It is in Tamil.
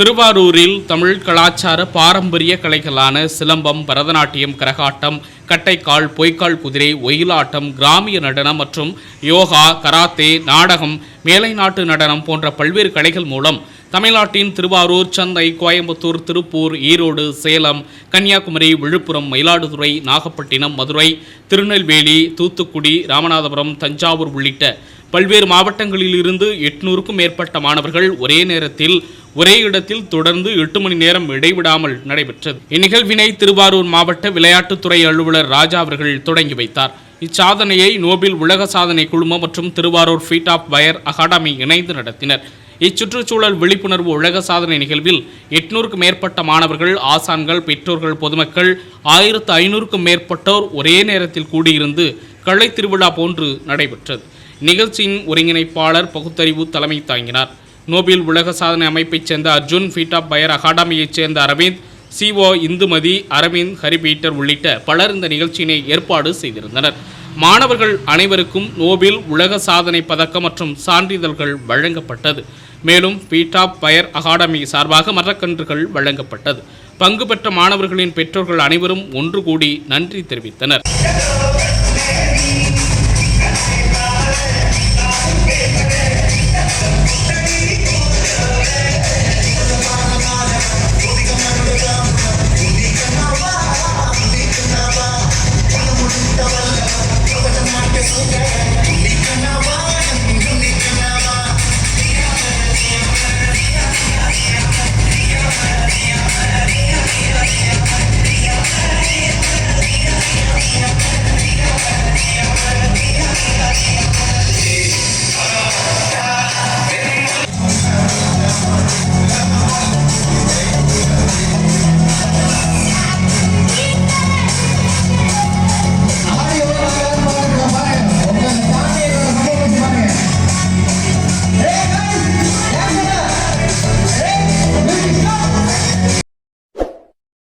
திருவாரூரில் தமிழ் கலாச்சார பாரம்பரிய கலைகளான சிலம்பம் பரதநாட்டியம் கரகாட்டம் கட்டைக்கால் பொய்க்கால் குதிரை ஒயிலாட்டம் கிராமிய நடனம் மற்றும் யோகா கராத்தே நாடகம் மேலை நாட்டு நடனம் போன்ற பல்வேறு கலைகள் மூலம் தமிழ்நாட்டின் திருவாரூர் சென்னை கோயம்புத்தூர் திருப்பூர் ஈரோடு சேலம் கன்னியாகுமரி விழுப்புரம் மயிலாடுதுறை நாகப்பட்டினம் மதுரை திருநெல்வேலி தூத்துக்குடி ராமநாதபுரம் தஞ்சாவூர் உள்ளிட்ட பல்வேறு மாவட்டங்களில் இருந்து எட்நூறுக்கும் மேற்பட்ட மாணவர்கள் ஒரே நேரத்தில் ஒரே இடத்தில் தொடர்ந்து எட்டு மணி நேரம் இடைவிடாமல் நடைபெற்றது. இந்நிகழ்வினை திருவாரூர் மாவட்ட விளையாட்டுத்துறை அலுவலர் ராஜா அவர்கள் தொடங்கி வைத்தார். இச்சாதனையை நோபில் உலக சாதனை குழுமம் மற்றும் Thiruvarur feat of wire academy இணைந்து நடத்தினர். இச்சுற்றுச்சூழல் விழிப்புணர்வு உலக சாதனை நிகழ்வில் எட்நூறுக்கும் மேற்பட்ட மாணவர்கள் ஆசான்கள் பெற்றோர்கள் பொதுமக்கள் ஆயிரத்து ஐநூறுக்கும் மேற்பட்டோர் ஒரே நேரத்தில் கூடியிருந்து கலை திருவிழா போன்று நடைபெற்றது. நிகழ்ச்சியின் ஒருங்கிணைப்பாளர் பகுத்தறிவு தலைமை தாங்கினார். நோபல் உலக சாதனை அமைப்பைச் சேர்ந்த அர்ஜுன் ஃபீட் ஆஃப் பயர் அகாடமியைச் சேர்ந்த அரவிந்த் சிஓ இந்துமதி அரவிந்த் ஹரிபீட்டர் உள்ளிட்ட பலர் இந்த நிகழ்ச்சியினை ஏற்பாடு செய்திருந்தனர். மாணவர்கள் அனைவருக்கும் நோபில் உலக சாதனை பதக்கம் மற்றும் சான்றிதழ்கள் வழங்கப்பட்டது. மேலும் பீட்டா பயர் அகாடமி சார்பாக மரக்கன்றுகள் வழங்கப்பட்டது. பங்கு பெற்ற மாணவர்களின் பெற்றோர்கள் அனைவரும் ஒன்று கூடி நன்றி தெரிவித்தனர்.